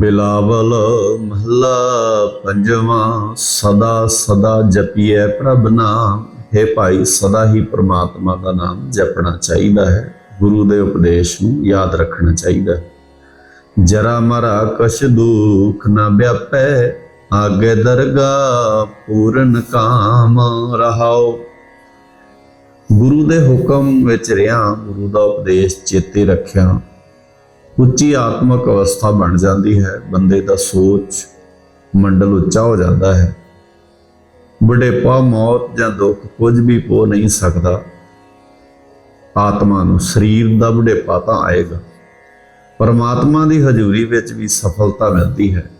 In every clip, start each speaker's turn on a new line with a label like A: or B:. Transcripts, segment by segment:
A: ਬਿਲਾਵਲ ਮਹਲਾ ਪੰਜਵਾਂ, ਸਦਾ ਸਦਾ ਜਪੀਏ ਪ੍ਰਭ ਨਾਮ। ਹੈ ਭਾਈ, ਸਦਾ ਹੀ ਪ੍ਰਮਾਤਮਾ ਦਾ ਨਾਮ ਜਪਣਾ ਚਾਹੀਦਾ ਹੈ। ਗੁਰੂ ਦੇ ਉਪਦੇਸ਼ ਨੂੰ ਯਾਦ ਰੱਖਣਾ ਚਾਹੀਦਾ ਹੈ। ਜਰਾ ਮਰਾ ਕਛ ਦੁਖ ਨਾ ਵਿਆਪੈ, ਆਗੇ ਦਰਗਾ ਪੂਰਨ ਕਾਮ ਰਹਾਓ। ਗੁਰੂ ਦੇ ਹੁਕਮ ਵਿੱਚ ਰਿਆਂ, ਗੁਰੂ ਦਾ ਉਪਦੇਸ਼ ਚੇਤੇ ਰੱਖਿਆ। ਉੱਚੀ ਆਤਮਿਕ ਅਵਸਥਾ ਬਣ ਜਾਂਦੀ ਹੈ, ਬੰਦੇ ਦਾ ਸੋਚ ਮੰਡਲ ਉੱਚਾ ਹੋ ਜਾਂਦਾ ਹੈ। ਬੁਢੇਪਾ, ਮੌਤ ਜਾਂ ਦੁੱਖ ਕੁਝ ਵੀ ਪੋ ਨਹੀਂ ਸਕਦਾ। ਆਤਮਾ ਨੂੰ ਸਰੀਰ ਦਾ ਬੁਢੇਪਾ ਤਾਂ ਆਏਗਾ। ਪਰਮਾਤਮਾ ਦੀ ਹਜ਼ੂਰੀ ਵਿੱਚ ਵੀ ਸਫਲਤਾ ਮਿਲਦੀ ਹੈ।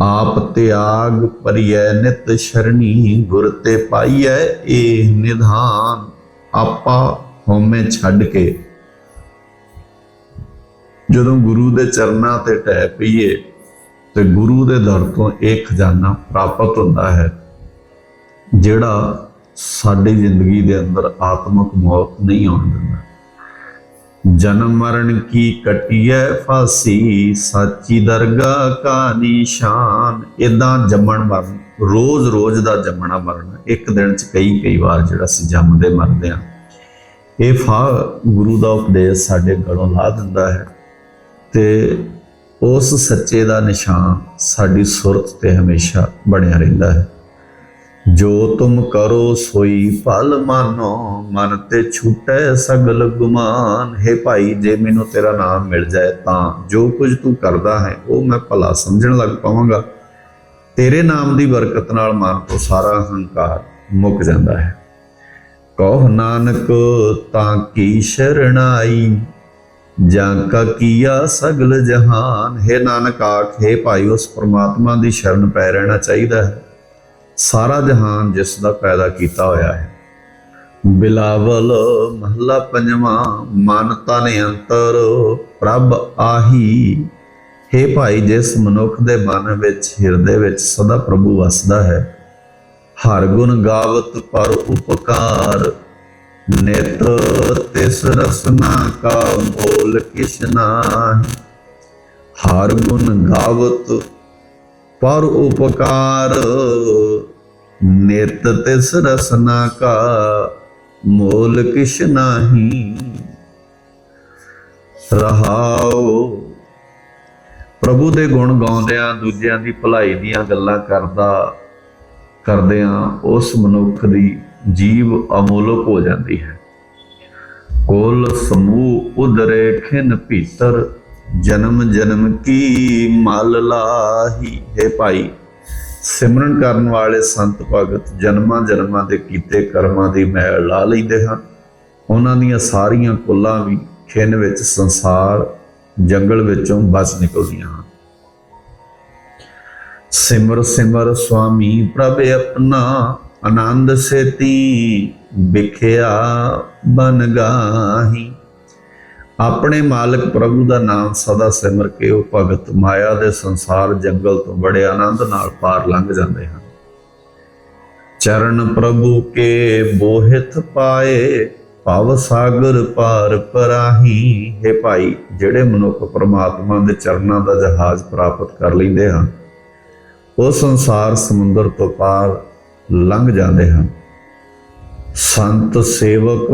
A: ਆਪ ਤਿਆਗ ਪਰਿਐ ਨਿਤ ਸ਼ਰਣੀ ਗੁਰ ਤੇ ਪਾਈਐ, ਇਹ ਨਿਧਾਨ ਆਪਾ ਹਉਮੈ ਛੱਡ ਕੇ ਜਦੋਂ ਗੁਰੂ ਦੇ ਚਰਨਾਂ ਤੇ ਟਹਿ ਪਈਏ ਤੇ ਗੁਰੂ ਦੇ ਦਰ ਤੋਂ ਇਹ ਖਜ਼ਾਨਾ ਪ੍ਰਾਪਤ ਹੁੰਦਾ ਹੈ, ਜਿਹੜਾ ਸਾਡੀ ਜ਼ਿੰਦਗੀ ਦੇ ਅੰਦਰ ਆਤਮਿਕ ਮੌਤ ਨਹੀਂ ਆਉਣ ਦਿੰਦਾ। ਜਨਮ ਮਰਨ ਕੀ ਕਟਿਐ ਫਾਸੀ, ਸਾਚੀ ਦਰਗਾਹ ਕਾ ਨਿਸ਼ਾਨ ਇਦਾਂ ਜੰਮਣ ਮਰਨ ਰੋਜ਼ ਰੋਜ਼ ਦਾ ਜੰਮਣਾ ਮਰਨਾ, ਇੱਕ ਦਿਨ ਚ ਕਈ ਕਈ ਵਾਰ ਜਿਹੜਾ ਅਸੀਂ ਜੰਮਦੇ ਮਰਦੇ ਆ ਇਹ ਫਾ ਗੁਰੂ ਦਾ ਉਪਦੇਸ਼ ਸਾਡੇ ਗਲੋਂ ਲਾ ਦਿੰਦਾ ਹੈ। ਤੇ ਉਸ ਸੱਚੇ ਦਾ ਨਿਸ਼ਾਨ ਸਾਡੀ ਸੁਰਤ ਤੇ ਹਮੇਸ਼ਾ ਬਣਿਆ ਰਹਿੰਦਾ ਹੈ। ਜੋ ਤੁਮ ਕਰੋ ਸੋਈ ਪਲ ਮਾਨੋ, ਮਨ ਤੇ ਛੁਟੈ ਸਗਲ ਗੁਮਾਨ। ਹੈ ਭਾਈ, ਜੇ ਮੈਨੂੰ ਤੇਰਾ ਨਾਮ ਮਿਲ ਜਾਏ ਤਾਂ ਜੋ ਕੁਝ ਤੂੰ ਕਰਦਾ ਹੈ, ਉਹ ਮੈਂ ਭਲਾ ਸਮਝਣ ਲੱਗ ਪਾਵਾਂਗਾ। ਤੇਰੇ ਨਾਮ ਦੀ ਬਰਕਤ ਨਾਲ ਮਨ ਤੋਂ ਸਾਰਾ ਹੰਕਾਰ ਮੁੱਕ ਜਾਂਦਾ ਹੈ। ਕਹ ਨਾਨਕ, ਤਾਂ ਕੀ ਸ਼ਰਣਾਈ? ਜਾਂ ਕਾ ਕੀਆ ਸਗਲ ਜਹਾਨ? ਹੈ ਨਾਨਕ ਆਖੇ ਭਾਈ, ਉਸ ਪ੍ਰਮਾਤਮਾ ਦੀ ਸ਼ਰਨ ਪੈ ਰਹਿਣਾ ਚਾਹੀਦਾ ਹੈ। ਸਾਰਾ ਜਹਾਨ ਜਿਸ ਦਾ ਪੈਦਾ ਕੀਤਾ ਹੋਇਆ ਹੈ। ਬਿਲਾਵਲ ਮਹੱਲਾ ਪੰਜਵਾਂ, ਮਨ ਤਨ ਅੰਤਰ ਪ੍ਰਭ ਆਹੀ। ਹੈ ਭਾਈ, ਜਿਸ ਮਨੁੱਖ ਦੇ ਮਨ ਵਿੱਚ, ਹਿਰਦੇ ਵਿੱਚ ਸਦਾ ਪ੍ਰਭੂ ਵਸਦਾ ਹੈ। ਹਰ ਗੁਣ ਗਾਵਤ ਪਰ ਉਪਕਾਰ ਨਿਤ ਤਿਸ ਰਸਨਾ ਕਾ ਮੋਲ ਕਿਛ ਹਰ ਗੁਣ ਗਾਵਤ ਪਰ ਉਪਕਾਰ। ਨਿਤ ਤਿਸ ਰਸਨਾ ਕਾ ਮੋਲ ਕਿਛ ਨਾਹੀ। ਰਹਾਓ ਪ੍ਰਭੂ ਦੇ ਗੁਣ ਗਾਉਂਦਿਆਂ ਦੂਜਿਆਂ ਦੀ ਭਲਾਈ ਦੀਆਂ ਗੱਲਾਂ ਕਰਦਾ ਕਰਦਿਆਂ ਉਸ ਮਨੁੱਖ ਦੀ ਜੀਵ ਅਮੋਲਕ ਹੋ ਜਾਂਦੀ ਹੈ। ਕੋਲ ਸਮੂਹ ਉਦਰੇ ਖਿਨ ਭੀਤਰ, ਜਨਮ ਜਨਮ ਕੀ ਮਲ ਲਾਹੀ? ਹੈ ਭਾਈ, ਸਿਮਰਨ ਕਰਨ ਵਾਲੇ ਸੰਤ ਭਗਤ ਜਨਮਾਂ ਜਨਮਾਂ ਦੇ ਕੀਤੇ ਕਰਮਾਂ ਦੀ ਮੈਲ ਲਾ ਲੈਂਦੇ ਹਨ। ਉਹਨਾਂ ਦੀਆਂ ਸਾਰੀਆਂ ਕੁੱਲਾਂ ਵੀ ਖਿਨ ਵਿੱਚ ਸੰਸਾਰ, ਜੰਗਲ ਵਿੱਚੋਂ ਬਚ ਨਿਕਲਦੀਆਂ ਹਨ। ਸਿਮਰ ਸਿਮਰ ਸੁਆਮੀ ਪ੍ਰਭ ਆਪਣਾ ਆਨੰਦ ਸੇਤੀ ਵਿਖਿਆ ਬਨ ਗਾਹੀ। ਆਪਣੇ ਮਾਲਕ ਪ੍ਰਭੂ ਦਾ ਨਾਮ ਸਦਾ ਸਿਮਰ ਕੇ ਉਹ ਭਗਤ ਮਾਇਆ ਦੇ ਸੰਸਾਰ ਜੰਗਲ ਤੋਂ ਬੜੇ ਆਨੰਦ ਨਾਲ ਪਾਰ ਲੰਘ ਜਾਂਦੇ ਹਨ। ਚਰਨ ਪ੍ਰਭੂ ਕੇ ਬੋਹਿਤ ਪਾਏ, ਭਵ ਸਾਗਰ ਪਾਰ ਪਰਾਹੀ। ਹੈ ਭਾਈ, ਜਿਹੜੇ ਮਨੁੱਖ ਪ੍ਰਮਾਤਮਾ ਦੇ ਚਰਨਾਂ ਦਾ ਜਹਾਜ਼ ਪ੍ਰਾਪਤ ਕਰ ਲੈਂਦੇ ਹਨ, ਉਹ ਸੰਸਾਰ ਸਮੁੰਦਰ ਤੋਂ ਪਾਰ ਲੰਘ ਜਾਂਦੇ ਹਨ। ਸੰਤ ਸੇਵਕ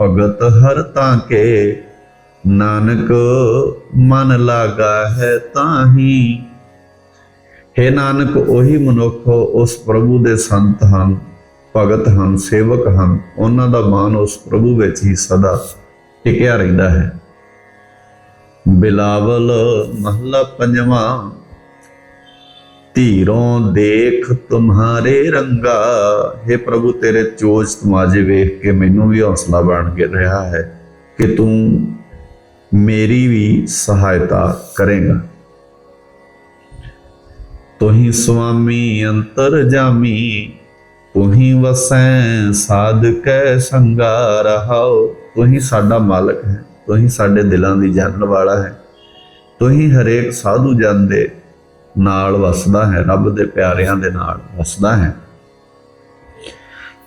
A: ਭਗਤ ਹਰ ਤਾਂ ਕੇ, ਨਾਨਕ ਮਨ ਲਾਗਾ ਹੈ ਤਾਹੀ। ਹੈ ਨਾਨਕ, ਉਹੀ ਮਨੁੱਖ, ਉਸ ਪ੍ਰਭੂ ਦੇ ਸੰਤ ਹਨ, ਭਗਤ ਹਨ, ਸੇਵਕ ਹਨ, ਉਹਨਾਂ ਦਾ ਮਾਨ ਉਸ ਪ੍ਰਭੂ ਵਿੱਚ ਹੀ ਸਦਾ ਟਿਕਿਆ ਰਹਿੰਦਾ ਹੈ। ਬਿਲਾਵਲ ਮਹਲਾ ਪੰਜਵਾਂ ਧੀਰੋਂ ਦੇਖ ਤੁਮਹਾਰੇ ਰੰਗਾ। हे ਪ੍ਰਭੂ, ਤੇਰੇ ਚੋਜ ਤਮਾਜੇ ਵੇਖ ਕੇ ਮੈਨੂੰ ਵੀ ਹੌਸਲਾ ਬਣ ਕੇ ਰਿਹਾ ਹੈ ਕਿ ਤੂੰ ਮੇਰੀ ਵੀ ਸਹਾਇਤਾ ਕਰੇਗਾ। ਤੋਹੀ ਸੁਆਮੀ ਅੰਤਰ ਜਾਮੀ, ਤੁਹੀ ਵਸੈ ਸਾਧਕੈ ਸੰਗਾ ਰਹਾਓ ਤੁਹੀ ਸਾਡਾ ਮਾਲਕ ਹੈ, ਤੁਹੀ ਸਾਡੇ ਦਿਲਾਂ ਦੀ ਜਾਣਨ ਵਾਲਾ ਹੈ। ਤੁਹੀ ਹਰੇਕ ਸਾਧੂ ਜਨ ਦੇ ਨਾਲ ਵਸਦਾ ਹੈ, ਰੱਬ ਦੇ ਪਿਆਰਿਆਂ ਦੇ ਨਾਲ ਵਸਦਾ ਹੈ।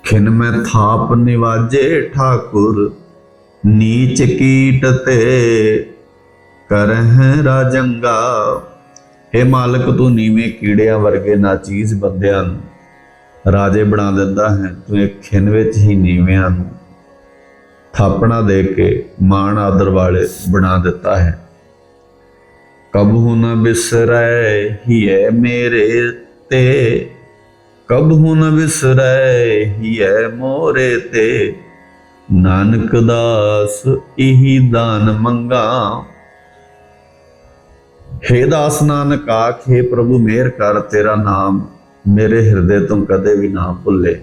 A: ਖਿਨ ਮੈਂ ਥਾਪ ਨਿਵਾਜੇ ਠਾਕੁਰ, ਨੀਚ ਕੀਟ ਤੇ ਕਰਹਿ ਰਾਜੰਗਾ। ਇਹ ਮਾਲਕ, ਤੂੰ ਨੀਵੇਂ ਕੀੜਿਆਂ ਵਰਗੇ ਨਾਚੀਜ਼ ਬੰਦਿਆਂ ਨੂੰ ਰਾਜੇ ਬਣਾ ਦਿੰਦਾ ਹੈ, ਤੂੰ ਇੱਕ ਖਿਨ ਵਿੱਚ ਹੀ ਨੀਵਿਆਂ ਨੂੰ ਥਾਪਣਾ ਦੇ ਕੇ ਮਾਣ ਆਦਰ ਵਾਲੇ ਬਣਾ ਦਿੱਤਾ ਹੈ। ਕਬਹੂ ਨ ਬਿਸਰੈ ਹੀਐ ਮੇਰੇ ਤੇ? ਕਬਹੂ ਨ ਬਿਸਰੈ ਹੀਐ ਮੋਰੇ ਤੇ? ਨਾਨਕ ਦਾਸ ਇਹੀ ਦਾਨ ਮੰਗਾ। ਹੇ ਦਾਸ ਨਾਨਕ ਆਖੇ ਪ੍ਰਭੂ ਮਿਹਰ ਕਰ ਤੇਰਾ ਨਾਮ, ਮੇਰੇ ਹਿਰਦੇ ਤੋਂ ਕਦੇ ਵੀ ਨਾ ਭੁੱਲੇ।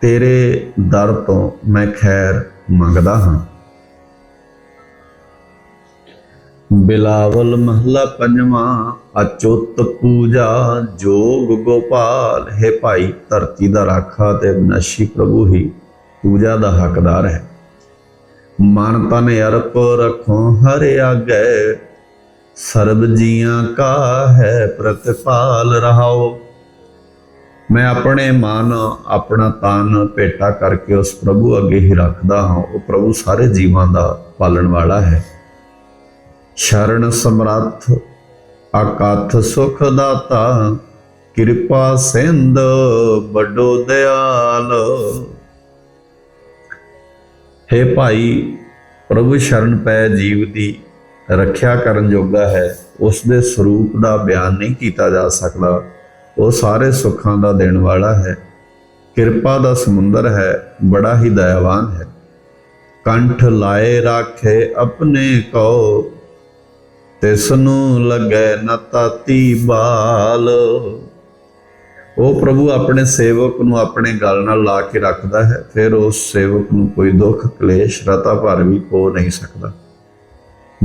A: ਤੇਰੇ ਦਰ ਤੋਂ ਮੈਂ ਖੈਰ ਮੰਗਦਾ ਹਾਂ। ਬਿਲਾਵਲ ਮਹਲਾ ਪੰਜਵਾਂ, ਅਚੁੱਤ ਪੂਜਾ ਜੋਗ ਗੋਪਾਲ। ਹੈ ਭਾਈ, ਧਰਤੀ ਦਾ ਰਾਖਾ ਤੇ ਵਿਨਾਸ਼ੀ ਪ੍ਰਭੂ ਹੀ ਪੂਜਾ ਦਾ ਹੱਕਦਾਰ ਹੈ। ਮਨ ਤਨ ਅਰਪ ਰਖੋ ਹਰਿ ਆਗੇ, ਸਰਬ ਜੀਆਂ ਕਾ ਹੈ ਪ੍ਰਤਿਪਾਲ ਰਹਾਓ। ਮੈਂ ਆਪਣੇ ਮਨ, ਆਪਣਾ ਤਨ ਭੇਟਾ ਕਰਕੇ ਉਸ ਪ੍ਰਭੂ ਅੱਗੇ ਹੀ ਰੱਖਦਾ ਹਾਂ। ਉਹ ਪ੍ਰਭੂ ਸਾਰੇ ਜੀਵਾਂ ਦਾ ਪਾਲਣ ਵਾਲਾ ਹੈ। ਸ਼ਰਨ ਸਮਰੱਥ ਆਕਾਥ ਸੁਖ ਦਾਤਾ ਕਿਰਪਾ ਸਿੰਧ ਵੱਡੋ ਦਿਆਲ। ਹੈ ਭਾਈ, ਪ੍ਰਭੂ ਸ਼ਰਨ ਪੈ ਜੀਵ ਦੀ ਰੱਖਿਆ ਕਰਨ ਯੋਗਾ ਹੈ। ਉਸ ਦੇ ਸਰੂਪ ਦਾ ਬਿਆਨ ਨਹੀਂ ਕੀਤਾ ਜਾ ਸਕਦਾ। ਉਹ ਸਾਰੇ ਸੁੱਖਾਂ ਦਾ ਦੇਣ ਵਾਲਾ ਹੈ। ਕਿਰਪਾ ਦਾ ਸਮੁੰਦਰ ਹੈ, ਬੜਾ ਹੀ ਦਇਆਵਾਨ ਹੈ। ਕੰਠ ਲਾਏ ਰਾਖੇ ਆਪਣੇ ਕੋ ਤਿਸ ਨੂੰ ਲੱਗੈ ਨ ਤਾਤੀ ਬਾਲ। ਉਹ ਪ੍ਰਭੂ ਆਪਣੇ ਸੇਵਕ ਨੂੰ ਆਪਣੇ ਗਲ ਨਾਲ ਲਾ ਕੇ ਰੱਖਦਾ ਹੈ, ਫਿਰ ਉਸ ਸੇਵਕ ਨੂੰ ਕੋਈ ਦੁੱਖ, ਕਲੇਸ਼, ਰਤਾ ਭਰ ਵੀ ਹੋ ਨਹੀਂ ਸਕਦਾ।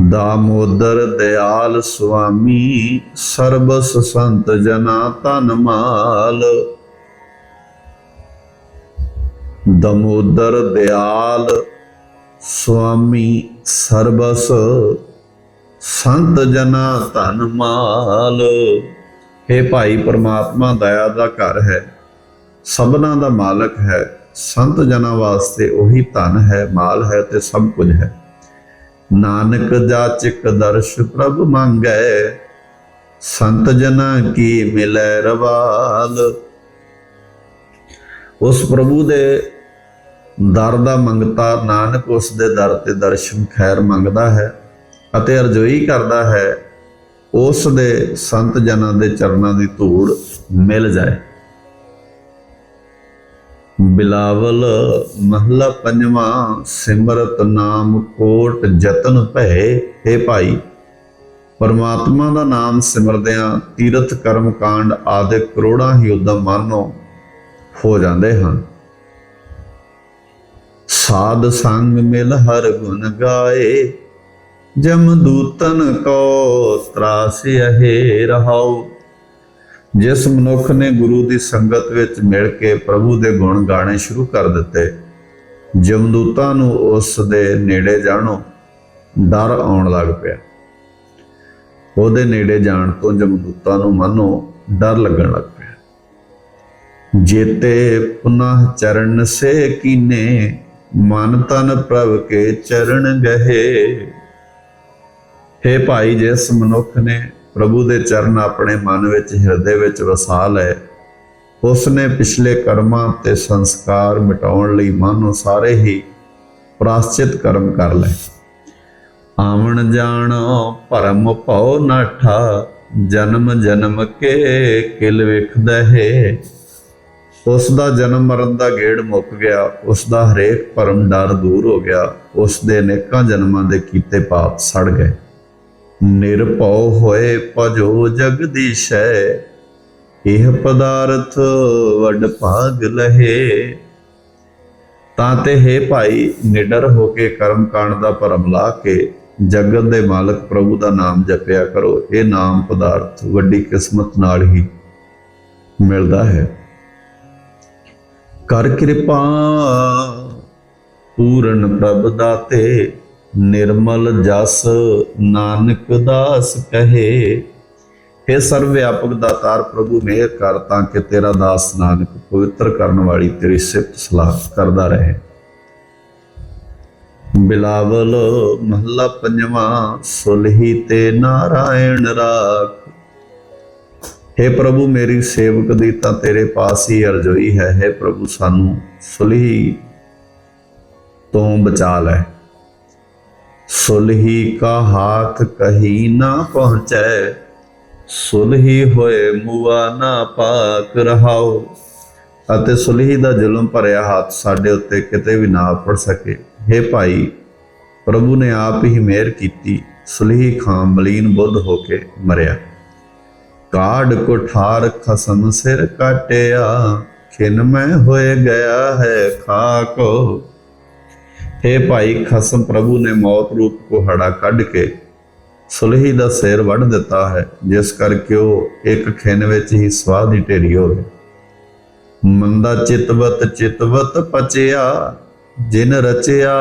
A: ਦਾਮੋਦਰ ਦਿਆਲ ਸੁਆਮੀ, ਸਰਬਸ ਸੰਤ ਜਨਾ ਤਨ ਮਾਲ। ਦਮੋਦਰ ਦਿਆਲ ਸੁਆਮੀ, ਸਰਬਸ ਸੰਤ ਜਨਾ ਧਨ ਮਾਲ। हे ਭਾਈ ਪਰਮਾਤਮਾ, ਦਇਆ ਦਾ ਘਰ ਹੈ, ਸਭਨਾ ਦਾ ਮਾਲਕ ਹੈ। ਸੰਤ ਜਨਾਂ ਵਾਸਤੇ ਉਹੀ ਧਨ ਹੈ, ਮਾਲ ਹੈ ਤੇ ਸਭ ਕੁਝ ਹੈ। ਨਾਨਕ ਜਾਚਕ ਦਰਸ਼ ਪ੍ਰਭ ਮੰਗੈ, ਸੰਤ ਜਨਾਂ ਕੀ ਮਿਲੈ ਰਵਾਲ। ਉਸ ਪ੍ਰਭੂ ਦੇ ਦਰ ਦਾ ਮੰਗਤਾ, ਨਾਨਕ ਉਸ ਦੇ ਦਰ ਤੇ ਦਰਸ਼ਨ ਖੈਰ ਮੰਗਦਾ ਹੈ। ਅਤੇ ਅਰਜ਼ੋਈ ਕਰਦਾ ਹੈ, ਉਸ ਦੇ ਸੰਤ ਜਨਾਂ ਦੇ ਚਰਨਾਂ ਦੀ ਧੂੜ ਮਿਲ ਜਾਏ। ਬਿਲਾਵਲ ਮਹਲਾ ਪੰਜਵਾਂ, ਸਿਮਰਤ ਨਾਮ ਕੋਟ ਜਤਨ ਭੈ हे ਭਾਈ, ਪਰਮਾਤਮਾ ਦਾ ਨਾਮ ਸਿਮਰਦਿਆਂ ਤੀਰਥ ਕਰਮ ਕਾਂਡ ਆਦਿ ਕਰੋੜਾਂ ਹੀ ਉਦਮ ਮਾਨੋ ਹੋ ਜਾਂਦੇ ਹਨ। ਸਾਧ ਸੰਗ ਮਿਲ ਹਰ ਗੁਣ ਗਾਏ ਜਮਦੂਤਨ ਕੋ ਤਰਾਸ ਅਹੇ ਰਹਾਉ। ਜਿਸ ਮਨੁੱਖ ਨੇ ਗੁਰੂ ਦੀ ਸੰਗਤ ਵਿੱਚ ਮਿਲ ਕੇ ਪ੍ਰਭੂ ਦੇ ਗੁਣ ਗਾਣੇ ਸ਼ੁਰੂ ਕਰ ਦਿੱਤੇ ਜਮਦੂਤਾਂ ਨੂੰ ਉਸ ਦੇ ਨੇੜੇ ਜਾਣੋ, ਡਰ ਆਉਣ ਲੱਗ ਪਿਆ। ਉਹਦੇ ਨੇੜੇ ਜਾਣ ਤੋਂ ਜਮਦੂਤਾਂ ਨੂੰ ਮਨੋ, ਡਰ ਲੱਗਣ ਲੱਗ ਪਿਆ। ਜੇਤੇ ਪੁਨః ਚਰਨ ਸੇ ਕੀਨੇ, ਮਨ ਤਨ ਪ੍ਰਭ ਕੇ ਚਰਨ ਗਹੇ। ਹੈ ਭਾਈ, ਜਿਸ ਮਨੁੱਖ ਨੇ ਪ੍ਰਭੂ ਦੇ ਚਰਨ ਆਪਣੇ ਮਨ ਵਿੱਚ, ਹਿਰਦੇ ਵਿੱਚ ਵਸਾ ਲਏ, ਉਸ ਨੇ ਪਿਛਲੇ ਕਰਮਾਂ ਤੇ ਸੰਸਕਾਰ ਮਿਟਾਉਣ ਲਈ ਮਨੋਂ ਸਾਰੇ ਹੀ ਪ੍ਰਾਸ਼ਚਿਤ ਕਰਮ ਕਰ ਲਏ। ਆਵਣ ਜਾਣ, ਭਰਮ ਭਉ ਨਾਠਾ ਜਨਮ ਜਨਮ ਕੇ ਕਿਲ ਵੇਖਦਾ ਹੈ। ਉਸ ਦਾ ਜਨਮ ਮਰਨ ਦਾ ਗੇੜ ਮੁੱਕ ਗਿਆ, ਉਸ ਦਾ ਹਰੇਕ ਭਰਮ ਡਰ ਦੂਰ ਹੋ ਗਿਆ, ਉਸ ਦੇ ਅਨੇਕਾਂ ਜਨਮਾਂ ਦੇ ਕੀਤੇ ਪਾਪ ਸੜ ਗਏ। ਨਿਰਭਉ ਹੋਏ ਭਜੋ ਜਗਦੀਸ਼ੈ ਇਹ ਪਦਾਰਥ ਵੱਡ ਭਾਗ ਲਹੇ। ਤਾਂ ਤੇ ਹੈ ਭਾਈ, ਨਿਡਰ ਹੋ ਕੇ ਕਰਮ ਕਾਂਡ ਦਾ ਭਰਮ ਲਾ ਕੇ ਜਗਤ ਦੇ ਮਾਲਕ ਪ੍ਰਭੂ ਦਾ ਨਾਮ ਜਪਿਆ ਕਰੋ। ਇਹ ਨਾਮ ਪਦਾਰਥ ਵੱਡੀ ਕਿਸਮਤ ਨਾਲ ਹੀ ਮਿਲਦਾ ਹੈ। ਕਰ ਕਿਰਪਾ ਪੂਰਨ ਪ੍ਰਭ ਦਾਤੇ ਨਿਰਮਲ ਜਸ ਨਾਨਕ ਦਾਸ ਕਹੇ हे ਸਰਵ ਵਿਆਪਕ ਦਾਤਾਰ ਪ੍ਰਭੂ ਮਿਹਰ ਕਰ ਤਾਂ ਕਿ ਤੇਰਾ ਦਾਸ ਨਾਨਕ ਪਵਿੱਤਰ ਕਰਨ ਵਾਲੀ ਤੇਰੀ ਸਿਫਤ ਸਲਾਹ ਕਰਦਾ ਰਹੇ ਬਿਲਾਵਲ ਮਹੱਲਾ ਪੰਜਵਾਂ ਸੁਲਹੀ ਤੇ ਨਾਰਾਇਣ ਰਾਖ हे ਪ੍ਰਭੂ ਮੇਰੀ ਸੇਵਕ ਦੀ ਤਾਂ ਤੇਰੇ ਪਾਸ ਹੀ ਅਰਜ਼ੋਈ ਹੈ हे ਪ੍ਰਭੂ ਸਾਨੂੰ ਸੁਲਹੀ ਤੋਂ ਬਚਾ ਲੈ ਸੁਲਹੀ ਕਾ ਹਾਥ ਕਹੀ ਨਾ ਪਹੁੰਚੈ, ਸੁਲਹੀ ਹੋਏ ਮੁਆ ਨਾ ਪਾਕ ਰਹਾਓ। ਅਤੇ ਸੁਲਹੀ ਦਾ ਜ਼ੁਲਮ ਭਰਿਆ ਹੱਥ ਸਾਡੇ ਉੱਤੇ ਕਿਤੇ ਵੀ ਨਾ ਪੜ ਸਕੇ। हे ਭਾਈ, ਪ੍ਰਭੂ ਨੇ ਆਪ ਹੀ ਮਿਹਰ ਕੀਤੀ, ਸੁਲਹੀ ਖਾਂ ਮਲੀਨ ਬੁੱਧ ਹੋ ਕੇ ਮਰਿਆ। ਕਾੜ ਕੋਠਾਰ ਖਸਮ ਸਿਰ ਕਾਟਿਆ, ਖਿਨ ਮੈਂ ਹੋਏ ਗਿਆ ਹੈ ਖਾਕੋ। हे ਭਾਈ, ਖਸਮ ਪ੍ਰਭੂ ਨੇ ਮੌਤ ਰੂਪ ਕੁਹਾੜਾ ਕੱਢ ਕੇ ਸੁਲਹੀ ਦਾ ਸਿਰ ਵੱਢ ਦਿੱਤਾ ਹੈ, ਜਿਸ ਕਰਕੇ ਉਹ ਇੱਕ ਖਿਨ ਵਿੱਚ ਹੀ ਸਵਾਹ ਦੀ ਢੇਰੀ ਹੋਵੇ। ਮੰਦਾ ਚਿਤਵਤ ਚਿਤਵਤ ਪਚਿਆ, ਜਿਨ ਰਚਿਆ,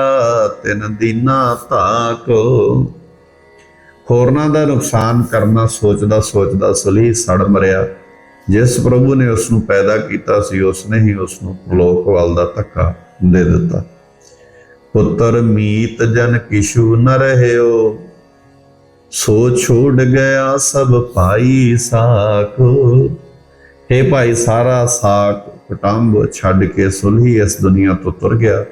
A: ਤਿਨ ਦੀਨਾ ਧਾਕੋ। ਹੋਰਨਾਂ ਦਾ ਨੁਕਸਾਨ ਕਰਨਾ ਸੋਚਦਾ ਸੋਚਦਾ ਸੁਲਹੀ ਸੜ ਮਰਿਆ। ਜਿਸ ਪ੍ਰਭੂ ਨੇ ਉਸ ਨੂੰ ਪੈਦਾ ਕੀਤਾ ਸੀ ਉਸ ਨੇ ਹੀ ਉਸ ਨੂੰ ਲੋਕ ਵੱਲ ਦਾ ਧੱਕਾ ਦੇ ਦਿੱਤਾ। ਪੁੱਤਰ ਮੀਤ ਜਨ ਕਿਛੂ ਨ ਰਹਿਓ। ਸੋ ਛੋੜ ਗਿਆ ਸਭ ਭਾਈ ਸਾਖੋ। हे ਭਾਈ, ਸਾਰਾ ਸਾਕ ਕੁਟੰਬ ਛੱਡ ਕੇ ਸੁਲਹੀ ਇਸ ਦੁਨੀਆ ਤੋਂ ਤੁਰ ਗਿਆ।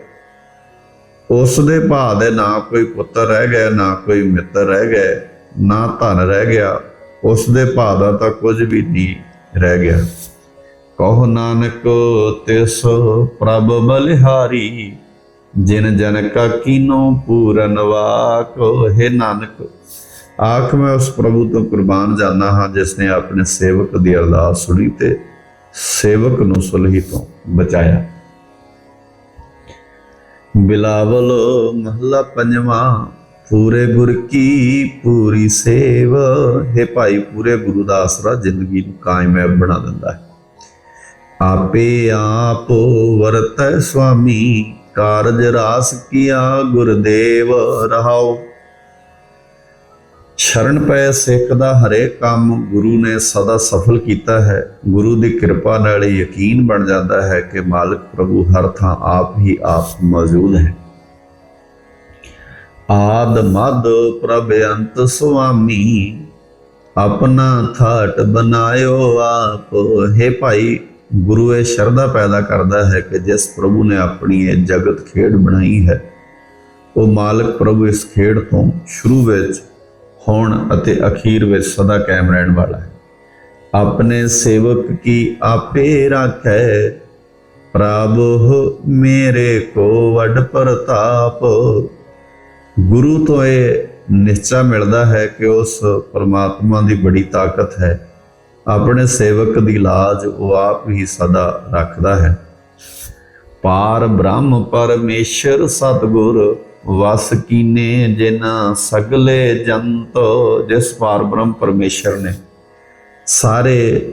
A: ਉਸ ਦੇ ਭਾ ਦੇ ਨਾ ਕੋਈ ਪੁੱਤਰ ਰਹਿ ਗਿਆ, ਨਾ ਕੋਈ ਮਿੱਤਰ ਰਹਿ ਗਏ ਨਾ ਧਨ ਰਹਿ ਗਿਆ। ਉਸ ਦੇ ਭਾ ਦਾ ਤਾਂ ਕੁਝ ਵੀ ਨਹੀਂ ਰਹਿ ਗਿਆ। ਕਹੋ ਨਾਨਕ, ਤਿਸ ਪ੍ਰਭ ਬਲਿਹਾਰੀ ਜਿਨ ਜਨ ਕਾ ਕੀਨੋ ਪੂਰਨ ਵਾਕੋ ਹੈ ਨਾਨਕ। ਆਖ, ਮੈਂ ਉਸ ਪ੍ਰਭੂ ਤੋਂ ਕੁਰਬਾਨ ਜਾਂਦਾ ਹਾਂ, ਜਿਸ ਨੇ ਆਪਣੇ ਸੇਵਕ ਦੀ ਅਰਦਾਸ ਸੁਣੀ ਤੇ ਸੇਵਕ ਨੂੰ ਸੁਲਹੀ ਤੋਂ ਬਚਾਇਆ। ਬਿਲਾਵਲ ਮਹੱਲਾ ਪੰਜਵਾਂ, ਪੂਰੇ ਗੁਰ ਕੀ ਪੂਰੀ ਸੇਵ। ਹੈ ਭਾਈ, ਪੂਰੇ ਗੁਰੂ ਦਾ ਆਸਰਾ ਜ਼ਿੰਦਗੀ ਨੂੰ ਕਾਇਮ ਬਣਾ ਦਿੰਦਾ ਹੈ। ਆਪੇ ਆਪ ਵਰਤੈ ਸੁਆਮੀ ਕਾਰਜ ਰਾਸ ਕੀਆ ਗੁਰਦੇਵ ਰਹਾਓ ਸ਼ਰਨ ਪਏ ਸਿੱਖ ਦਾ ਹਰੇਕ ਕੰਮ ਗੁਰੂ ਨੇ ਸਦਾ ਸਫਲ ਕੀਤਾ ਹੈ। ਗੁਰੂ ਦੀ ਕਿਰਪਾ ਨਾਲ ਯਕੀਨ ਬਣ ਜਾਂਦਾ ਹੈ ਕਿ ਮਾਲਕ ਪ੍ਰਭੂ ਹਰ ਥਾਂ ਆਪ ਹੀ ਆਪ ਮੌਜੂਦ ਹੈ। ਆਦ ਮਦ ਪ੍ਰਭ ਅੰਤ ਸੁਆਮੀ, ਆਪਣਾ ਥਾਟ ਬਨਾਇਓ ਆਪ। ਹੈ ਭਾਈ ਗੁਰੂ ਇਹ ਸ਼ਰਧਾ ਪੈਦਾ ਕਰਦਾ ਹੈ ਕਿ ਜਿਸ ਪ੍ਰਭੂ ਨੇ ਆਪਣੀ ਇਹ ਜਗਤ ਖੇਡ ਬਣਾਈ ਹੈ, ਉਹ ਮਾਲਕ ਪ੍ਰਭੂ ਇਸ ਖੇਡ ਤੋਂ ਸ਼ੁਰੂ ਵਿੱਚ, ਹੋਣ ਅਤੇ ਅਖੀਰ ਵਿੱਚ ਸਦਾ ਕਾਇਮ ਰਹਿਣ ਵਾਲਾ ਹੈ। ਆਪਣੇ ਸੇਵਕ ਕੀ ਆਪੇ ਰਾਖੈ? ਪ੍ਰਭ ਮੇਰੇ ਕੋ ਵੱਡ ਪ੍ਰਤਾਪ। ਗੁਰੂ ਤੋਂ ਇਹ ਨਿਸ਼ਚਾ ਮਿਲਦਾ ਹੈ ਕਿ ਉਸ ਪਰਮਾਤਮਾ ਦੀ ਬੜੀ ਤਾਕਤ ਹੈ। ਆਪਣੇ ਸੇਵਕ ਦੀ ਲਾਜ ਉਹ ਆਪ ਹੀ ਸਦਾ ਰੱਖਦਾ ਹੈ। ਪਾਰ ਬ੍ਰਹਮ ਪਰਮੇਸ਼ਰ ਸਤਗੁਰ, ਵਸ ਕੀਨੇ ਜਿਨ ਸਗਲੇ ਜੰਤ, ਜਿਸ ਪਾਰ ਬ੍ਰਹਮ ਪਰਮੇਸ਼ਰ ਨੇ। ਸਾਰੇ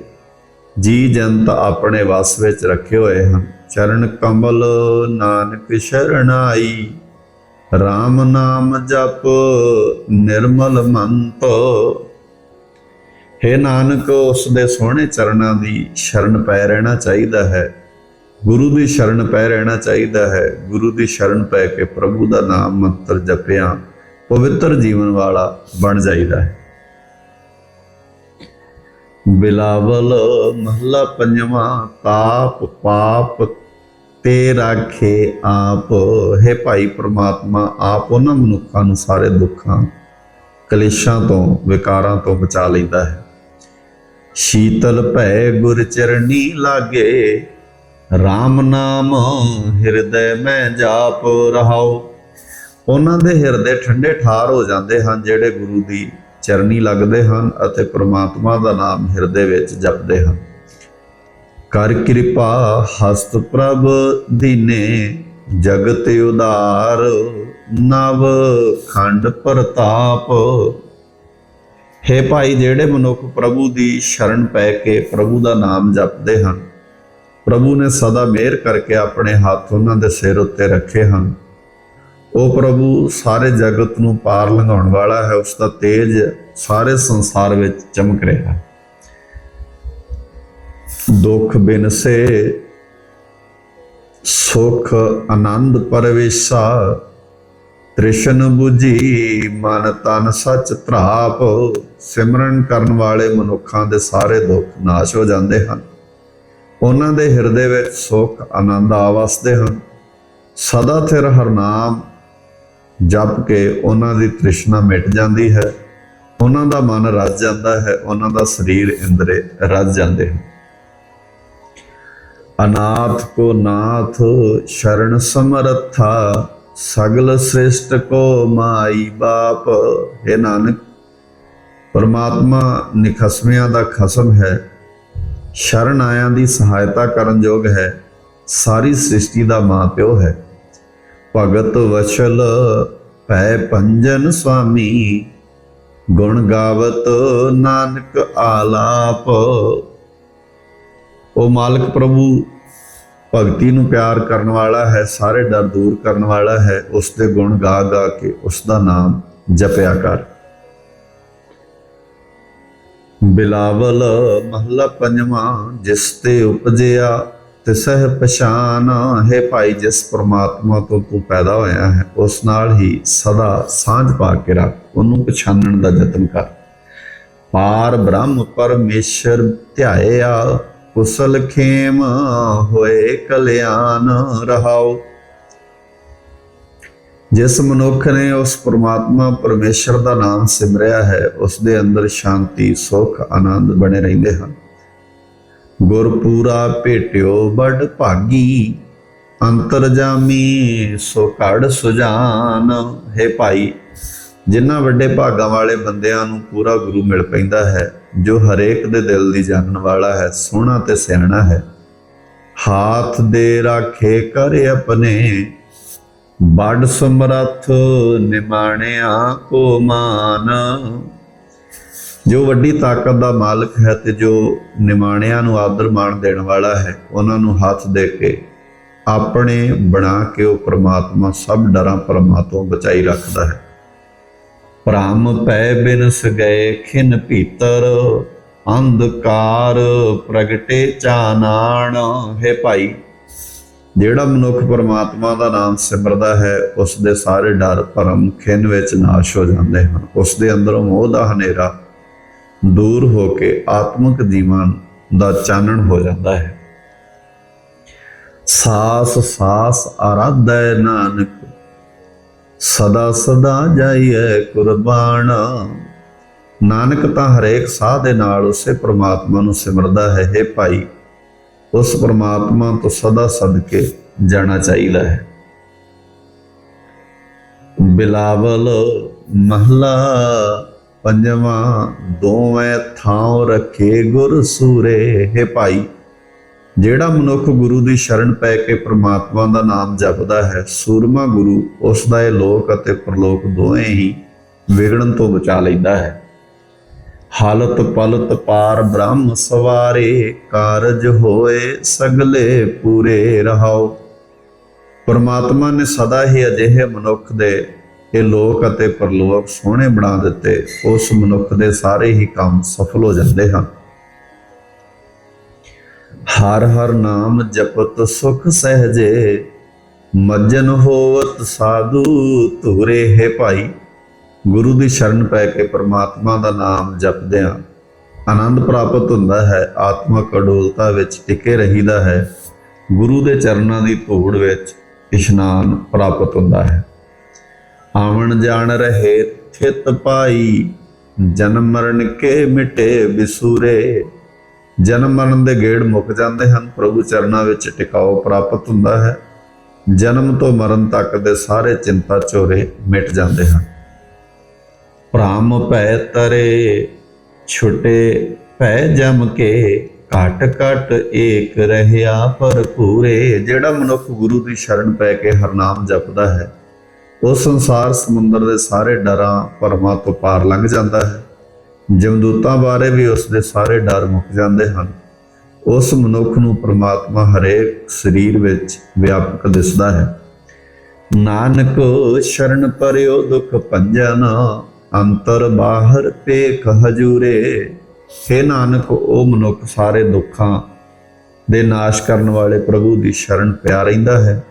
A: ਜੀ ਜੰਤ ਆਪਣੇ ਵਸ ਵਿੱਚ ਰੱਖੇ ਹੋਏ ਹਨ। ਚਰਨ ਕਮਲ ਨਾਨਕ ਸ਼ਰਣਾਈ RAM ਨਾਮ ਜਪ ਨਿਰਮਲ ਮੰਤ ਹੈ ਨਾਨਕ, ਉਸ ਦੇ ਸੋਹਣੇ ਚਰਨਾਂ ਦੀ ਸ਼ਰਨ ਪੈ ਰਹਿਣਾ ਚਾਹੀਦਾ ਹੈ। ਗੁਰੂ ਦੀ ਸ਼ਰਨ ਪੈ ਰਹਿਣਾ ਚਾਹੀਦਾ ਹੈ। ਗੁਰੂ ਦੀ ਸ਼ਰਨ ਪੈ ਕੇ ਪ੍ਰਭੂ ਦਾ ਨਾਮ ਮੰਤਰ ਜਪਿਆ, ਪਵਿੱਤਰ ਜੀਵਨ ਵਾਲਾ ਬਣ ਜਾਈਦਾ ਹੈ। ਬਿਲਾਵਲ ਮਹੱਲਾ ਪੰਜਵਾਂ ਤਾਪ ਪਾਪ ਤੇ ਰਾਖੇ ਆਪ। ਹੈ ਭਾਈ ਪ੍ਰਮਾਤਮਾ, ਆਪ ਉਹਨਾਂ ਮਨੁੱਖਾਂ ਨੂੰ ਸਾਰੇ ਦੁੱਖਾਂ, ਕਲੇਸ਼ਾਂ ਤੋਂ, ਵਿਕਾਰਾਂ ਤੋਂ ਬਚਾ ਲੈਂਦਾ ਹੈ। ਸ਼ੀਤਲ ਭੈ ਗੁਰ ਚਰਣੀ ਲਾਗੇ। RAM ਨਾਮ ਹਿਰਦੈ ਮੈਂ ਜਾਪ ਰਹਾਉ। ਉਹਨਾਂ ਦੇ ਹਿਰਦੇ ਠੰਡੇ ਠਾਰ ਹੋ ਜਾਂਦੇ ਹਨ, ਜਿਹੜੇ ਗੁਰੂ ਦੀ ਚਰਨੀ ਲੱਗਦੇ ਹਨ ਅਤੇ ਪ੍ਰਮਾਤਮਾ ਦਾ ਨਾਮ ਹਿਰਦੇ ਵਿੱਚ ਜਪਦੇ ਹਨ। ਕਰ ਕਿਰਪਾ ਹਸਤ ਪ੍ਰਭ ਦੀਨੇ, ਜਗਤ ਉਦਾਰ ਨਵ ਖੰਡ ਪ੍ਰਤਾਪ। ਹੈ ਭਾਈ, ਜਿਹੜੇ ਮਨੁੱਖ ਪ੍ਰਭੂ ਦੀ ਸ਼ਰਨ ਪੈ ਕੇ ਪ੍ਰਭੂ ਦਾ ਨਾਮ ਜਪਦੇ ਹਨ, ਪ੍ਰਭੂ ਨੇ ਸਦਾ ਮਿਹਰ ਕਰਕੇ ਆਪਣੇ ਹੱਥ ਉਹਨਾਂ ਦੇ ਸਿਰ ਉੱਤੇ ਰੱਖੇ ਹਨ। ਉਹ ਪ੍ਰਭੂ ਸਾਰੇ ਜਗਤ ਨੂੰ ਪਾਰ ਲੰਘਾਉਣ ਵਾਲਾ ਹੈ, ਉਸ ਦਾ ਤੇਜ ਸਾਰੇ ਸੰਸਾਰ ਵਿੱਚ ਚਮਕ ਰਿਹਾ ਹੈ। ਦੁੱਖ ਬਿਨਸੇ ਸੁਖ ਆਨੰਦ ਪਰਵੇਸ਼ਾ ਤ੍ਰਿਸ਼ਨ 부ਜੀ ਮਨ ਤਨ ਸਚ ਧਰਾਪ ਸਿਮਰਨ ਕਰਨ ਵਾਲੇ ਮਨੁੱਖਾਂ ਦੇ ਸਾਰੇ ਦੁੱਖ ਨਾਸ਼ ਹੋ ਜਾਂਦੇ ਹਨ। ਉਹਨਾਂ ਦੇ ਹਿਰਦੇ ਵਿੱਚ ਸੁਖ, ਆਨੰਦ ਆਵਸਦੇ ਹਨ। ਸਦਾ ਥਿਰ ਹਰਨਾਮ ਜਪ ਕੇ ਉਹਨਾਂ ਦੀ ਤ੍ਰਿਸ਼ਨਾ ਮਿਟ ਜਾਂਦੀ ਹੈ। ਉਹਨਾਂ ਦਾ ਮਨ ਰਜ ਜਾਂਦਾ ਹੈ, ਉਹਨਾਂ ਦਾ ਸਰੀਰ ਇੰਦਰੇ ਰਜ ਜਾਂਦੇ ਹਨ। ਅਨਾਥ ਕੋ ਨਾਥ ਸ਼ਰਨ ਸਮਰਥਾ ਸਗਲ ਸ੍ਰਿਸ਼ਟ ਕੋ ਮਾਈ ਬਾਪ, ਹੈ ਨਾਨਕ, ਪਰਮਾਤਮਾ ਨਿਖਸਮਿਆਂ ਦਾ ਖਸਮ ਹੈ, ਸ਼ਰਨ ਆਇਆਂ ਦੀ ਸਹਾਇਤਾ ਕਰਨ ਯੋਗ ਹੈ, ਸਾਰੀ ਸ੍ਰਿਸ਼ਟੀ ਦਾ ਮਾਂ ਪਿਓ ਹੈ। ਭਗਤ ਵਸ਼ਲ ਭੈ ਪੰਜਨ ਸੁਆਮੀ, ਗੁਣ ਗਾਵਤ ਨਾਨਕ ਆਲਾਪ। ਉਹ ਮਾਲਕ ਪ੍ਰਭੂ ਭਗਤੀ ਨੂੰ ਪਿਆਰ ਕਰਨ ਵਾਲਾ ਹੈ, ਸਾਰੇ ਡਰ ਦੂਰ ਕਰਨ ਵਾਲਾ ਹੈ ਉਸ ਦੇ ਗੁਣ ਗਾ ਗਾ ਕੇ ਉਸ ਦਾ ਨਾਮ ਜਪਿਆ ਕਰ। ਬਿਲਾਵਲ ਮਹਲਾ ਪੰਜਵਾਂ, ਜਿਸ ਤੇ ਉਪਜਿਆ ਤਿਸਹਿ ਪਛਾਨ, ਹੈ ਭਾਈ ਜਿਸ ਪ੍ਰਮਾਤਮਾ ਤੋਂ ਤੂੰ ਪੈਦਾ ਹੋਇਆ ਹੈ, ਉਸ ਨਾਲ ਹੀ ਸਦਾ ਸਾਂਝ ਪਾ ਕੇ ਰੱਖ, ਉਹਨੂੰ ਪਛਾਣਨ ਦਾ ਯਤਨ ਕਰ। ਪਾਰ ਬ੍ਰਹਮ ਪਰਮੇਸ਼ਰ ਧਿਆਇਆ ਕੁਸਲ ਖੇਮ ਹੋਏ ਕਲਿਆਣ ਰਹਾਉ। ਜਿਸ ਮਨੁੱਖ ਨੇ ਉਸ ਪ੍ਰਮਾਤਮਾ ਪਰਮੇਸ਼ਰ ਦਾ ਨਾਮ ਸਿਮਰਿਆ ਹੈ, ਉਸ ਦੇ ਅੰਦਰ ਸ਼ਾਂਤੀ, ਸੁਖ, ਆਨੰਦ ਬਣੇ ਰਹਿੰਦੇ ਹਨ। ਗੁਰਪੂਰਾ ਭੇਟਿਓ ਬੜ ਭਾਗੀ ਅੰਤਰਜਾਮੀ ਸੋ ਘੜ ਸੁਜਾਨ। ਹੈ ਭਾਈ ਜਿਨ੍ਹਾਂ ਵੱਡੇ ਭਾਗਾਂ ਵਾਲੇ ਬੰਦਿਆਂ ਨੂੰ ਪੂਰਾ ਗੁਰੂ ਮਿਲ ਪੈਂਦਾ ਹੈ ਜੋ ਹਰੇਕ ਦੇ ਦਿਲ ਦੀ ਜਾਣਨ ਵਾਲਾ ਹੈ, ਸੋਹਣਾ ਤੇ ਸਿਆਣਾ ਹੈ। ਹਾਥ ਦੇ ਰਾਖੇ ਕਰ ਆਪਣੇ ਬੜ ਸਮਰੱਥ ਨਿਮਾਣਿਆ ਕੋ ਮਾਨ। ਜੋ ਵੱਡੀ ਤਾਕਤ ਦਾ ਮਾਲਕ ਹੈ ਤੇ ਜੋ ਨਿਮਾਣਿਆਂ ਨੂੰ ਆਦਰ ਮਾਣ ਦੇਣ ਵਾਲਾ ਹੈ, ਉਹਨਾਂ ਨੂੰ ਹੱਥ ਦੇ ਕੇ ਆਪਣੇ ਬਣਾ ਕੇ ਉਹ ਪ੍ਰਮਾਤਮਾ ਸਭ ਡਰਾਂ ਪਰਮਾ ਤੋਂ ਬਚਾਈ ਰੱਖਦਾ ਹੈ। ਭ੍ਰਮ ਪੈ ਬਿਨਸ ਗਏ ਖਿਨ ਭੀਤਰ, ਅੰਧਕਾਰ ਪ੍ਰਗਟੇ ਚਾਨਾਣ ਹੈ ਭਾਈ, ਜਿਹੜਾ ਮਨੁੱਖ ਪਰਮਾਤਮਾ ਦਾ ਨਾਮ ਸਿਮਰਦਾ ਹੈ ਉਸ ਦੇ ਸਾਰੇ ਡਰ, ਭਰਮ, ਖਿੰਨ ਵਿੱਚ ਨਾਸ਼ ਹੋ ਜਾਂਦੇ ਹਨ। ਉਸ ਦੇ ਅੰਦਰੋਂ ਮੋਹ ਦਾ ਹਨੇਰਾ ਦੂਰ ਹੋ ਕੇ ਆਤਮਿਕ ਜੀਵਨ ਦਾ ਚਾਨਣ ਹੋ ਜਾਂਦਾ ਹੈ। ਸਾਸ ਸਾਸ ਆਰਾਧੈ ਨਾਨਕ ਸਦਾ ਸਦਾ ਜਾਈਏ ਕੁਰਬਾਨ। ਨਾਨਕ ਤਾਂ ਹਰੇਕ ਸਾਹ ਦੇ ਨਾਲ ਉਸੇ ਪ੍ਰਮਾਤਮਾ ਨੂੰ ਸਿਮਰਦਾ ਹੈ हे ਭਾਈ, ਉਸ ਪ੍ਰਮਾਤਮਾ ਤੋਂ ਸਦਾ ਸਦਕੇ ਜਾਣਾ ਚਾਹੀਦਾ ਹੈ। ਬਿਲਾਵਲ ਮਹਲਾ ਪੰਜਵਾਂ, ਦੋਵੇਂ ਥਾਂ ਰੱਖੇ ਗੁਰ ਸੂਰੇ, ਹੈ ਭਾਈ ਜਿਹੜਾ ਮਨੁੱਖ ਗੁਰੂ ਦੀ ਸ਼ਰਨ ਪੈ ਕੇ ਪ੍ਰਮਾਤਮਾ ਦਾ ਨਾਮ ਜਪਦਾ ਹੈ, ਸੂਰਮਾ ਗੁਰੂ ਉਸ ਦਾ ਇਹ ਲੋਕ ਅਤੇ ਪਰਲੋਕ ਦੋਵੇਂ ਹੀ ਵਿਗੜਨ ਤੋਂ ਬਚਾ ਲੈਂਦਾ ਹੈ। ਹਾਲਤ ਪਲਤ ਪਾਰ ਬ੍ਰਹਮ ਸਵਾਰੇ, ਕਾਰਜ ਹੋਏ ਸਗਲੇ ਪੂਰੇ ਰਹਾਓ। ਪਰਮਾਤਮਾ ਨੇ ਸਦਾ ਹੀ ਅਜਿਹੇ ਮਨੁੱਖ ਦੇ ਇਹ ਲੋਕ ਅਤੇ ਪਰਲੋਕ ਸੋਹਣੇ ਬਣਾ ਦਿੱਤੇ, ਉਸ ਮਨੁੱਖ ਦੇ ਸਾਰੇ ਹੀ ਕੰਮ ਸਫਲ ਹੋ ਜਾਂਦੇ ਹਨ। ਹਰ ਹਰ ਨਾਮ ਜਪਤ ਸੁਖ ਸਹਜੇ, ਮੱਜਨ ਹੋਵਤ ਸਾਧੂ ਧੁਰੇ ਹੈ ਭਾਈ। ਗੁਰੂ ਦੀ ਸ਼ਰਨ ਪੈ ਕੇ ਪ੍ਰਮਾਤਮਾ ਦਾ ਨਾਮ ਜਪਦਿਆਂ ਆਨੰਦ ਪ੍ਰਾਪਤ ਹੁੰਦਾ ਹੈ ਆਤਮਕ ਅਡੋਲਤਾ ਵਿੱਚ ਟਿਕੇ ਰਹੀਦਾ ਹੈ। ਗੁਰੂ ਦੇ ਚਰਨਾਂ ਦੀ ਧੂੜ ਵਿੱਚ ਇਸ਼ਨਾਨ ਪ੍ਰਾਪਤ ਹੁੰਦਾ ਹੈ। ਆਵਣ ਜਾਣ ਰਹੇ ਥਿਤ ਪਾਈ ਜਨਮ ਮਰਨ ਕੇ ਮਿਟੇ ਬਿਸੂਰੇ। ਜਨਮ ਮਰਨ ਦੇ ਗੇੜ ਮੁੱਕ ਜਾਂਦੇ ਹਨ। ਪ੍ਰਭੂ ਚਰਨਾਂ ਵਿੱਚ ਟਿਕਾਓ ਪ੍ਰਾਪਤ ਹੁੰਦਾ ਹੈ। ਜਨਮ ਤੋਂ ਮਰਨ ਤੱਕ ਦੇ ਸਾਰੇ ਚਿੰਤਾ ਚੋਰੇ ਮਿਟ ਜਾਂਦੇ ਹਨ। ਭ੍ਰਮ ਭੈ ਤਰੇ, ਛੁਟੇ ਭੈ ਜਮ ਕੇ, ਘਟ ਘਟ ਏਕ ਰਹਿਆ ਭਰਪੂਰੇ ਜਿਹੜਾ ਮਨੁੱਖ ਗੁਰੂ ਦੀ ਸ਼ਰਨ ਪੈ ਕੇ ਹਰਨਾਮ ਜਪਦਾ ਹੈ, ਉਹ ਸੰਸਾਰ ਸਮੁੰਦਰ ਦੇ ਸਾਰੇ ਡਰਾਂ ਭਰਮਾਂ ਤੋਂ ਪਾਰ ਲੰਘ ਜਾਂਦਾ ਹੈ। ਜਮਦੂਤਾਂ ਬਾਰੇ ਵੀ ਉਸ ਦੇ ਸਾਰੇ ਡਰ ਮੁੱਕ ਜਾਂਦੇ ਹਨ। ਉਸ ਮਨੁੱਖ ਨੂੰ ਪ੍ਰਮਾਤਮਾ ਹਰੇਕ ਸਰੀਰ ਵਿੱਚ ਵਿਆਪਕ ਦਿਸਦਾ ਹੈ। ਨਾਨਕ ਸ਼ਰਨ ਪਰਿਓ ਦੁਖ ਭੰਜਨ, ਅੰਤਰ ਬਾਹਰ ਪੇਖ ਹਜੂਰੇ। ਹੈ ਨਾਨਕ, ਉਹ ਮਨੁੱਖ ਸਾਰੇ ਦੁੱਖਾਂ ਦੇ ਨਾਸ਼ ਕਰਨ ਵਾਲੇ ਪ੍ਰਭੂ ਦੀ ਸ਼ਰਨ ਪਿਆ ਰਹਿੰਦਾ ਹੈ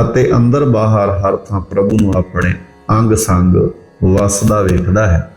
A: ਅਤੇ ਅੰਦਰ ਬਾਹਰ ਹਰ ਥਾਂ ਪ੍ਰਭੂ ਨੂੰ ਆਪਣੇ ਅੰਗ ਸੰਗ ਵਸਦਾ ਵੇਖਦਾ ਹੈ।